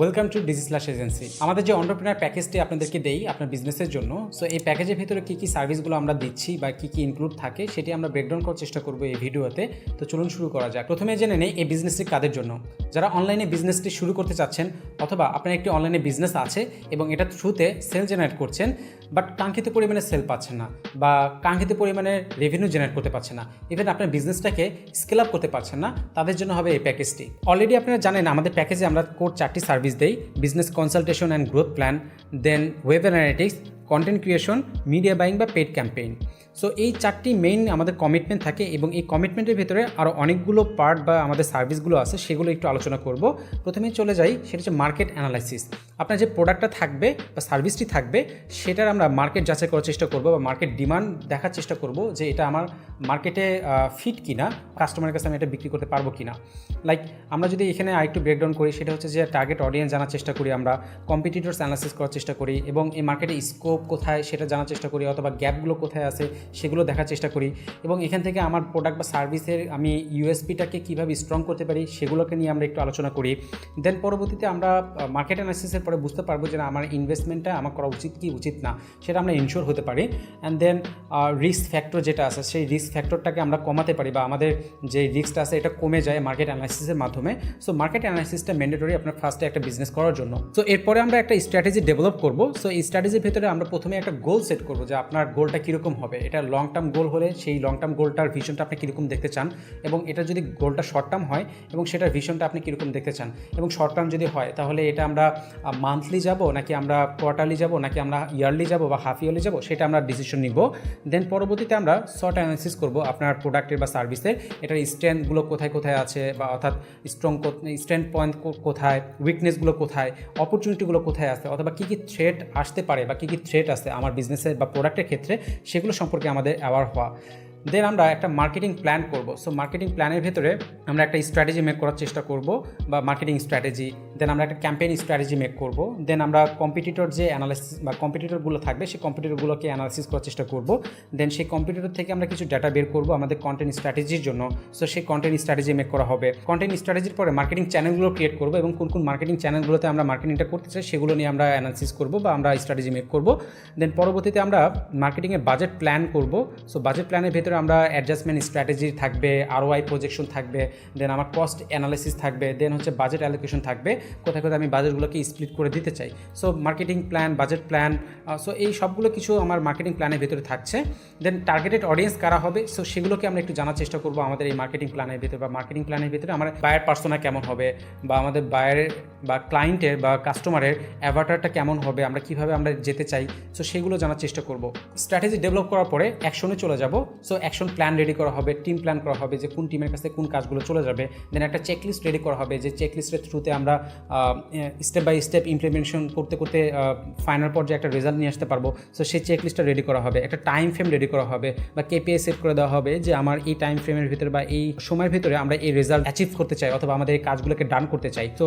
welcome to digi slash agency আমাদের যে entrepreneur প্যাকেজটি আপনাদেরকে দেই আপনার বিজনেসের জন্য সো এই প্যাকেজের ভিতরে কী কী সার্ভিসগুলো আমরা দিচ্ছি বা কী কী ইনক্লুড থাকে, সেটি আমরা ব্রেকডাউন করার চেষ্টা করব এই ভিডিওতে। তো চলুন শুরু করা যাক। প্রথমে জেনে নেই এই বিজনেসটি কাদের জন্য। যারা অনলাইনে বিজনেসটি শুরু করতে চাচ্ছেন, অথবা আপনার একটি অনলাইনে বিজনেস আছে এবং এটা থ্রুতে সেল জেনারেট করছেন বাট কাঙ্ক্ষিত পরিমাণে সেল পাচ্ছেন না বা কাঙ্ক্ষিত পরিমাণে রেভিনিউ জেনারেট করতে পারছেন না ইভেন আপনার বিজনেসটাকে স্কেল আপ করতে পারছেন না, তাদের জন্য হবে এই প্যাকেজটি অলরেডি আপনারা জানেন আমাদের প্যাকেজে আমরা কোর চারটি সার্ভিস দেই business consultation and growth plan then web analytics content creation media buying বা পেড ক্যাম্পেইন সো এই চারটি মেইন আমাদের কমিটমেন্ট থাকে এবং এই কমিটমেন্টের ভিতরে আরও অনেকগুলো পার্ট বা আমাদের সার্ভিসগুলো আছে, সেগুলো একটু আলোচনা করব। প্রথমেই চলে যাই, সেটা হচ্ছে মার্কেট অ্যানালাইসিস আপনার যে প্রোডাক্টটা থাকবে বা সার্ভিসটি থাকবে, সেটার আমরা মার্কেট যাচাই করার চেষ্টা করব বা মার্কেট ডিমান্ড দেখার চেষ্টা করব যে এটা আমার মার্কেটে ফিট কিনা কাস্টমারের কাছে আমি এটা বিক্রি করতে পারব কিনা। লাইক আমরা যদি এখানে আরেকটু ব্রেকডাউন করি, সেটা হচ্ছে যে টার্গেট অডিয়েন্স জানার চেষ্টা করি আমরা কম্পিটিটরস অ্যানালাইসিস করার চেষ্টা করি এবং এই মার্কেটে স্কোপ কোথায় সেটা জানার চেষ্টা করি অথবা গ্যাপগুলো কোথায় আছে সেগুলো দেখার চেষ্টা করি। এবং এখান থেকে আমার প্রোডাক্ট বা সার্ভিসের আমি ইউএসপিটাকে কীভাবে স্ট্রং করতে পারি সেগুলোকে নিয়ে আমরা একটু আলোচনা করি। দেন পরবর্তীতে আমরা মার্কেট অ্যানালিসিসের পরে বুঝতে পারব যে আমার ইনভেস্টমেন্টটা আমার করা উচিত কি উচিত না, সেটা আমরা ইনশোর হতে পারি। অ্যান্ড দেন রিস্ক ফ্যাক্টর যেটা আছে, সেই রিস্ক ফ্যাক্টরটাকে আমরা কমাতে পারি বা আমাদের যে রিস্কটা আছে এটা কমে যায় মার্কেট অ্যানালাইসিসের মাধ্যমে। সো মার্কেট অ্যানালাইসিসটা ম্যান্ডেটরি আপনার ফার্স্টে একটা বিজনেস করার জন্য। সো এরপরে আমরা একটা স্ট্র্যাটেজি ডেভেলপ করব। সো এই স্ট্র্যাটেজির ভেতরে আমরা প্রথমে একটা গোল সেট করব যে আপনার গোলটা কীরকম হবে। এটা লং টার্ম গোল হলে সেই লং টার্ম গোলটার ভিশনটা আপনি কীরকম দেখতে চান এবং এটা যদি গোলটা শর্ট টার্ম হয় এবং সেটার ভিশনটা আপনি কীরকম দেখতে চান। এবং শর্ট টার্ম যদি হয়, তাহলে এটা আমরা মান্থলি যাব নাকি আমরা কোয়ার্টারলি যাব নাকি আমরা ইয়ারলি যাব বা হাফ ইয়ারলি যাব সেটা আমরা ডিসিশন নিব। দেন পরবর্তীতে আমরা শর্ট অ্যানালিসিস করব আপনার প্রোডাক্টের বা সার্ভিসের এটার স্ট্রেংথগুলো কোথায় কোথায় আছে বা অর্থাৎ স্ট্রং স্ট্রেংথ পয়েন্ট কোথায়? উইকনেসগুলো কোথায়? অপরচুনিটিগুলো কোথায় আছে? অথবা কী কী থ্রেট আসতে পারে বা কী কী থ্রেট আছে আমার বিজনেসের বা প্রোডাক্টের ক্ষেত্রে সেগুলো সম্পর্কে আমাদের অ্যাওয়ার হওয়া। দেন আমরা একটা মার্কেটিং প্ল্যান করব। সো মার্কেটিং প্ল্যানের ভেতরে আমরা একটা স্ট্র্যাটেজি মেক করার চেষ্টা করব বা মার্কেটিং স্ট্র্যাটেজি দেন আমরা একটা ক্যাম্পেইন স্ট্র্যাটেজি মেক করব। দেন আমরা কম্পিটিটর যে অ্যানালাইসিস বা কম্পিটিটরগুলো থাকবে, সেই কম্পিটিটরগুলোকে অ্যানালাইসিস করার চেষ্টা করব। দেন সেই কম্পিটিটর থেকে আমরা কিছু ডাটা বের করব আমাদের কন্টেন্ট স্ট্র্যাটেজির জন্য। সো সেই কন্টেন্ট স্ট্র্যাটেজি মেক করা হবে। কন্টেন্ট স্ট্র্যাটেজির পরে মার্কেটিং চ্যানেলগুলো ক্রিয়েট করব এবং কোন কোন মার্কেটিং চ্যানেলগুলোতে আমরা মার্কেটিংটা করতে চাই সেগুলো নিয়ে আমরা অ্যানালাইসিস করব বা আমরা স্ট্র্যাটেজি মেক করব। দেন পরবর্তীতে আমরা মার্কেটিংয়ের বাজেট প্ল্যান করব। সো বাজেট প্ল্যানের ভেতরে আমরা অ্যাডজাস্টমেন্ট স্ট্র্যাটেজি থাকবে আরওআই প্রজেকশন থাকবে দেন আমার কস্ট অ্যানালাইসিস থাকবে দেন হচ্ছে বাজেট অ্যালোকেশন থাকবে, কোথায় কোথায় আমি বাজেটগুলোকে স্প্লিট করে দিতে চাই। So marketing plan budget plan so এই সবগুলো কিছু আমার মার্কেটিং প্ল্যানের ভেতরে থাকছে। দেন টার্গেটেড অডিয়েন্স কারা হবে সো সেগুলোকে আমরা একটু জানার চেষ্টা করব আমাদের এই মার্কেটিং প্ল্যানের ভিতরে, বা মার্কেটিং প্ল্যানের ভিতরে আমার বায়ার পার্সোনা কেমন হবে, বা আমাদের বায়ারের বা ক্লায়েন্টের বা কাস্টমারের অ্যাভাটারটা কেমন হবে, আমরা কীভাবে আমরা যেতে চাই সো সেগুলো জানার চেষ্টা করব। স্ট্র্যাটেজি ডেভেলপ করার পরে অ্যাকশনে চলে যাব। সো অ্যাকশন প্ল্যান রেডি করা হবে টিম প্ল্যান করা হবে যে কোন টিমের কাছে কোন কাজগুলো চলে যাবে। দেন একটা চেকলিস্ট রেডি করা হবে যে চেকলিস্টের থ্রুতে আমরা স্টেপ বাই স্টেপ ইমপ্লিমেন্টেশন করতে করতে ফাইনাল পর্যায়ে একটা রেজাল্ট নিয়ে আসতে পারব। সো সেই চেকলিস্টটা রেডি করা হবে। একটা টাইম ফ্রেম রেডি করা হবে বা কেপিআই সেট করে দেওয়া হবে যে আমার এই টাইম ফ্রেমের ভিতরে বা এই সময়ের ভিতরে আমরা এই রেজাল্ট অ্যাচিভ করতে চাই অথবা আমাদের এই কাজগুলোকে ডান করতে চাই। তো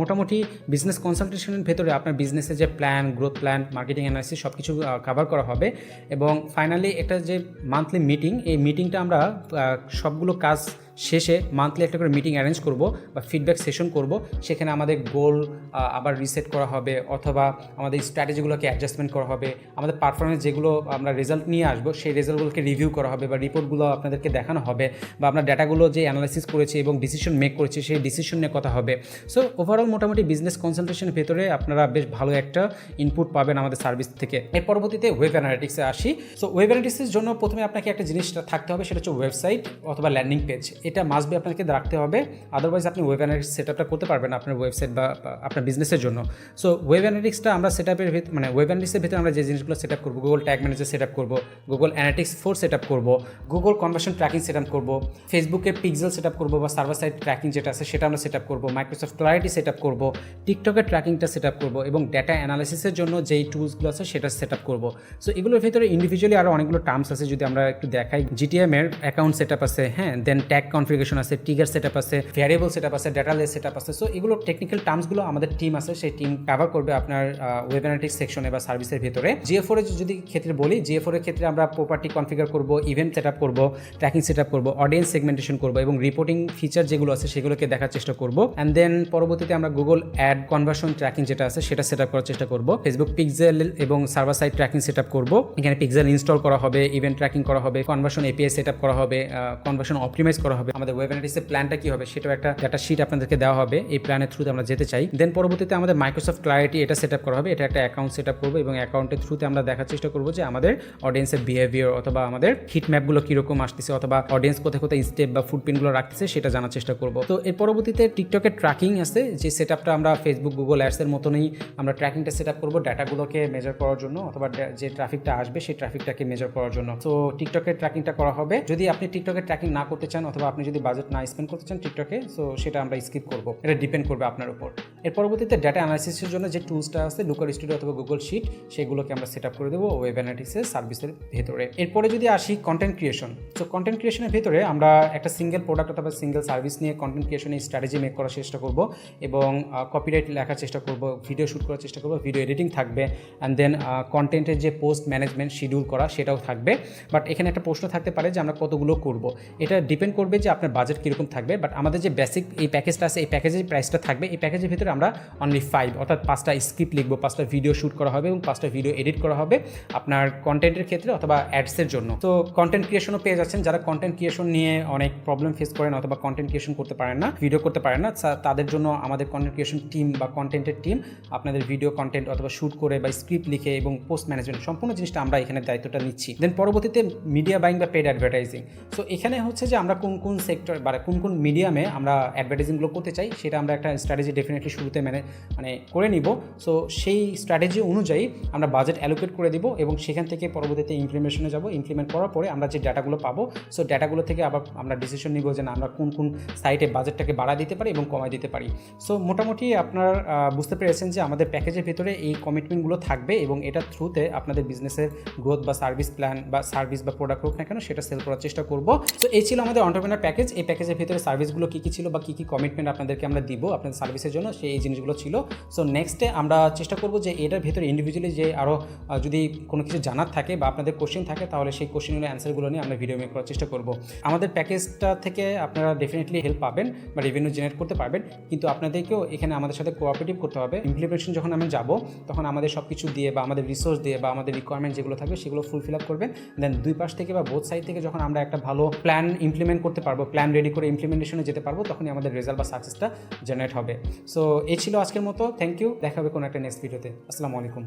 মোটামুটি বিজনেস কনসালটেশনের ভেতরে আপনার বিজনেসের যে plan growth plan marketing analysis সব কিছু কভার করা হবে। এবং ফাইনালি একটা যে মান্থলি মিটিং এই মিটিংটা আমরা সবগুলো কাজ শেষে মান্থলি একটা করে মিটিং অ্যারেঞ্জ করব বা ফিডব্যাক সেশন করব। সেখানে আমাদের গোল আবার রিসেট করা হবে অথবা আমাদের স্ট্র্যাটেজিগুলোকে অ্যাডজাস্টমেন্ট করা হবে। আমাদের পারফরমেন্স যেগুলো আমরা রেজাল্ট নিয়ে আসব, সেই রেজাল্টগুলোকে রিভিউ করা হবে বা রিপোর্টগুলো আপনাদেরকে দেখানো হবে বা আমরা ডাটাগুলো যে অ্যানালাইসিস করেছি এবং ডিসিশন মেক করেছি, সেই ডিসিশন নিয়ে কথা হবে। সো ওভারঅল মোটামুটি বিজনেস কনসালটেশনের ভেতরে আপনারা বেশ ভালো একটা ইনপুট পাবেন আমাদের সার্ভিস থেকে। এর পরবর্তীতে ওয়েব অ্যানালিটিক্সে আসি। সো ওয়েব অ্যানালিটিক্সের জন্য প্রথমে আপনাকে একটা জিনিসটা থাকতে হবে, সেটা হচ্ছে ওয়েবসাইট অথবা ল্যান্ডিং পেজ এটা মাস্ট বি আপনাকে রাখতে হবে। আদারওয়াইজ আপনি ওয়েব অ্যানালিটিক্স সেট আপটা করতে পারবেন আপনার ওয়েবসাইট বা আপনার বিজনেসের জন্য। সো ওয়েব অ্যানালিটিক্সটা আমরা সেট আপের মানে ওয়েব অ্যানালিটিক্সের ভিতরে আমরা যে জিনিসগুলো সেট আপ করব Google tag manager set up করব Google analytics four set up করব Google conversion tracking set up করব ফেসবুকের পিক্সেল সেট আপ করব বা সার্ভার সাইড ট্র্যাকিং যেটা আছে সেটা আমরা সেট আপ করব মাইক্রোসফট ক্লারিটি সেট আপ করব টিকটকের ট্র্যাকিংটা সেট আপ করব এবং ডেটা অ্যানালিসিসের জন্য যেই টুলসগুলো আছে সেটা সেট আপ করব। সো এগুলোর ভিতরে ইন্ডিভিজুয়ালি আরও অনেকগুলো টার্মস আছে যদি আমরা একটু দেখাই। জিটিএম এর অ্যাকাউন্ট সেট আপ আছে হ্যাঁ দেন ট্যাগ কনফিগারেশন আছে টিগার সেট আপ আছে ভ্যারিয়েবল সেট আপ আছে ডাটা লেস সেট আপ আছে। সো এগুলো টেকনিক্যাল টার্মসগুলো আমাদের টিম আছে, সেই টিম কভার করবে আপনার ওয়েব সেকশনে বা সার্ভিসের ভিতরে। জিএফোর এর যদি ক্ষেত্রে বলি জিএফোর এর ক্ষেত্রে আমরা প্রপার্টি কনফিগার করব ইভেন্ট সেট আপ করব ট্র্যাকিং সেট আপ করব অডিয়েন্স সেগমেন্টেশন করব এবং রিপোর্টিং ফিচার যেগুলো আছে সেগুলোকে দেখার চেষ্টা করব। অ্যান্ড দেন পরবর্তীতে আমরা গুগল অ্যাড কনভার্সন ট্র্যাকিং যেটা আছে, সেটা সেট আপ করার চেষ্টা করব। ফেসবুক পিক্সেল এবং server side tracking set up করব। এখানে পিক্সেল ইনস্টল করা হবে ইভেন্ট ট্র্যাকিং করা হবে কনভার্সন এপিআই সেট আপ করা হবে কনভার্সন অপটিমাইজ করা হবে। আমাদের ওয়েব অ্যানালিটিক্সের প্ল্যানটা কি হবে সেটাও একটা ডাটা শিট আপনাদেরকে দেওয়া হবে। এই প্ল্যানের থ্রুতে আমরা যেতে চাই। দেন পরবর্তীতে আমাদের মাইক্রোসফট ক্লারিটি এটা সেট আপ করা হবে। এটা একটা অ্যাকাউন্ট সেট আপ করব এবং অ্যাকাউন্টের থ্রুতে আমরা দেখার চেষ্টা করব যে আমাদের অডিয়েন্সের বিহেভিয়ার অথবা আমাদের হিট ম্যাপগুলো কীরকম আসতেছে অথবা অডিয়েন্স কোথায় কোথায় স্টেপ বা ফুটপ্রিন্টগুলো রাখতেছে সেটা জানার চেষ্টা করব। তো এর পরবর্তীতে টিকটকের ট্র্যাকিং আছে। যে সেট আপটা আমরা ফেসবুক গুগল অ্যাডসের মতনই আমরা ট্র্যাকিংটা সেট আপ করব ডাটাগুলোকে মেজার করার জন্য অথবা যে ট্রাফিকটা আসবে সেই ট্রাফিকটাকে মেজার করার জন্য। তো টিকটকের ট্র্যাকিংটা করা হবে। যদি আপনি টিকটকের ট্র্যাকিং না করতে চান অথবা আপনি যদি বাজেট না স্পেন্ড করতে চান টিকটকে সো সেটা আমরা স্কিপ করব। এটা ডিপেন্ড করবে আপনার উপর। এর পরবর্তীতে ডাটা অ্যানালিসিসের জন্য যে টুলসটা আছে লুকার স্টুডিও অথবা গুগল শিট সেগুলোকে আমরা সেট আপ করে দেবো ওয়েব অ্যানালিটিক্সের সার্ভিসের ভেতরে। এরপরে যদি আসি কন্টেন্ট ক্রিয়েশন তো কন্টেন্ট ক্রিয়েশনের ভেতরে আমরা একটা সিঙ্গেল প্রোডাক্ট অথবা সিঙ্গেল সার্ভিস নিয়ে কন্টেন্ট ক্রিয়েশনের স্ট্র্যাটেজি মেক করার চেষ্টা করব এবং কপিরাইট লেখার চেষ্টা করব ভিডিও শ্যুট করার চেষ্টা করব ভিডিও এডিটিং থাকবে অ্যান্ড দেন কন্টেন্টের যে পোস্ট ম্যানেজমেন্ট শিডিউল করা সেটাও থাকবে। বাট এখানে একটা প্রশ্ন থাকতে পারে যে আমরা কতগুলো করব। এটা ডিপেন্ড করবে যে আপনার বাজেট কীরকম থাকবে বাট আমাদের যে বেসিক এই প্যাকেজটা আছে, এই প্যাকেজের প্রাইসটা থাকবে, এই প্যাকেজের ভিতরে আমরা অনলি ফাইভ অর্থাৎ পাঁচটা স্ক্রিপ্ট লিখব, পাঁচটা ভিডিও শ্যুট করা হবে এবং পাঁচটা ভিডিও এডিট করা হবে আপনার কন্টেন্টের ক্ষেত্রে অথবা অ্যাডসের জন্য। তো কন্টেন্ট ক্রিয়েশনও পেয়ে যাচ্ছেন, যারা কন্টেন্ট ক্রিয়েশন নিয়ে অনেক প্রবলেম ফেস করেন অথবা কন্টেন্ট ক্রিয়েশন করতে পারেন না ভিডিও করতে পারেন না তাদের জন্য আমাদের কন্টেন্ট ক্রিয়েশন টিম বা কন্টেন্টের টিম আপনাদের ভিডিও কন্টেন্ট অথবা শ্যুট করে বা স্ক্রিপ্ট লিখে এবং পোস্ট ম্যানেজমেন্ট সম্পূর্ণ জিনিসটা আমরা এখানে দায়িত্বটা নিচ্ছি। দেন পরবর্তীতে মিডিয়া বাইং বা পেড অ্যাডভার্টাইজিং সো এখানে হচ্ছে যে আমরা কোন কোন সেক্টর বা কোন কোন মিডিয়ামে আমরা অ্যাডভার্টাইজিংগুলো করতে চাই, সেটা আমরা একটা স্ট্র্যাটেজি ডেফিনেটলি শুরুতে মানে মানে করে নিব। সো সেই স্ট্র্যাটেজি অনুযায়ী আমরা বাজেট অ্যালোকেট করে দিব এবং সেখান থেকে পরবর্তীতে ইমপ্লিমেশনে যাব। ইমপ্লিমেন্ট করার পরে আমরা যে ডাটাগুলো পাবো সো ডাটাগুলো থেকে আবার আমরা ডিসিশন নিব যে না, আমরা কোন কোন সাইটে বাজেটটাকে বাড়া দিতে পারি এবং কমায় দিতে পারি। সো মোটামুটি আপনার বুঝতে পেরেছেন যে আমাদের প্যাকেজের ভিতরে এই কমিটমেন্টগুলো থাকবে এবং এটার থ্রুতে আপনাদের বিজনেসের গ্রোথ বা সার্ভিস প্ল্যান বা সার্ভিস বা প্রোডাক্ট হোক না কেন, সেটা সেল করার চেষ্টা করব। সো এই ছিল আমাদের অন্টারপ্রেনার প্যাকেজ এই প্যাকেজের ভিতরে সার্ভিসগুলো কী কী ছিল বা কী কী কমিটমেন্ট আপনাদেরকে আমরা দিব আপনাদের সার্ভিসের জন্য, সেই জিনিসগুলো ছিল। সো নেক্সটে আমরা চেষ্টা করব যে এটার ভিতরে ইন্ডিভিজুয়ালি যে আরও যদি কোনো কিছু জানার থাকে বা আপনাদের কোশ্চেন থাকে, তাহলে সেই কোশ্চেনগুলো অ্যান্সারগুলো নিয়ে আমরা ভিডিও মেক করার চেষ্টা করব। আমাদের প্যাকেজটা থেকে আপনারা ডেফিনেটলি হেল্প পাবেন বা রেভিনিউ জেনারেট করতে পারবেন। কিন্তু আপনাদেরকেও এখানে আমাদের সাথে কোঅপারেটিভ করতে হবে। ইমপ্লিমেন্টেশন যখন আমি যাব, তখন আমাদের সব কিছু দিয়ে বা আমাদের রিসোর্স দিয়ে বা আমাদের রিকোয়ারমেন্ট যেগুলো থাকবে, সেগুলো ফুলফিল আপ করবেন দেন দুই পাশ থেকে বা বোথ সাইড থেকে যখন আমরা একটা ভালো প্ল্যান ইমপ্লিমেন্ট করতে পারব প্ল্যান রেডি করে ইমপ্লিমেন্টেশনে যেতে পারব, তখনই আমাদের রেজাল্ট বা সাকসেসটা জেনারেট হবে। সো এই ছিল আজকের মতো। থ্যাংক ইউ দেখা হবে কোনো একটা নেক্সট ভিডিওতে আসসালামু আলাইকুম।